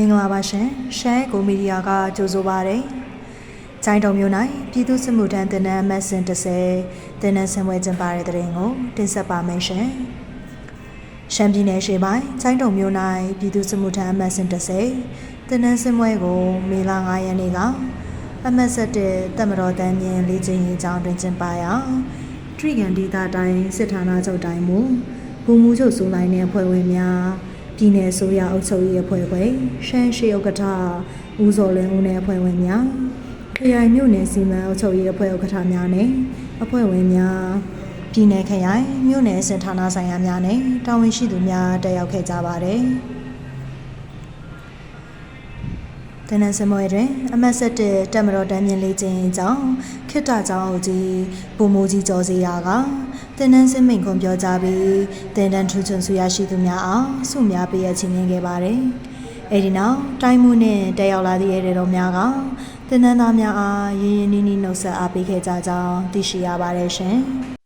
မင်္ဂလာပါရှင်ရှမ်းကိုမီဒီယာကကြိုဆိုပါရယ်ကျိုင်းတုံမျိုး၌ပြည်သူ့စစ်မှုထမ်းတင်နန်းအမတ်စဉ်30တင်နန်းဆင်ပွဲကျင်းပတဲ့တဲ့ရင်ကိုတင်ဆက်ပါမယ်ရှင်ရှမ်းပြည်နယ်ရှေ့ပိုင်းကျိုင်းတုံမျိုး၌ပြည်သူ့စစ်မှုထမ်းအမတ်စဉ်30တင်နန်းဆင်ပွဲကိုမေလ9ရက်နေ့ကအမတ်ဆက်တဲ့တက်မတော်တန်းမြင်လေးချင်းရေးကြောင်းတွင်ကျင်းပရာထရီကန်ဒေတာတိုင်းစစ်ဌာနချုပ်တိုင်းမူဘူမူချုပ်စုနိုင်တဲ့ဖွဲ့ဝင်များ ပြည်내ဆိုရအုပ်ချုပ်ရေးအဖွဲ့ခွဲရှမ်းရှိဥက္ကဋ္ဌဦးစော်လင်းဦးနဲ့အဖွဲ့ဝင်များခရိုင်မြို့နယ်စီမံအုပ်ချုပ်ရေးအဖွဲ့ဥက္ကဋ္ဌများနဲ့အဖွဲ့ဝင်များပြည်내ခရိုင်မြို့နယ်အစင်ဌာနဆိုင်ရာများနဲ့တာဝန်ရှိသူများတက်ရောက်ခဲ့ကြပါတယ် တနင်္စမွေတွင် အမတ်ဆက်တဲ့တက်မတော်တန်းမြင့်လေးချင်းအကြောင်းခိတ္တကျောင်းအုပ်ကြီးပုံမိုးကြီးကျော်စီရာကတင်နန်းစင်မိန်ခွန်ပြောကြားပြီးတင်တန်းထူးချွန်ဆူရရှိသူများအားဆုများပေးရချင်းမြင်ခဲ့ပါတယ်။အဲဒီနောက်တိုင်းမှုနှင့်တက်ရောက်လာသည့်ရဲတော်များကတင်နန်းသားများအားရင်းရင်းနှီးနှီးနှုတ်ဆက်အားပေးခဲ့ကြကြောင်းသိရှိရပါတယ်ရှင်။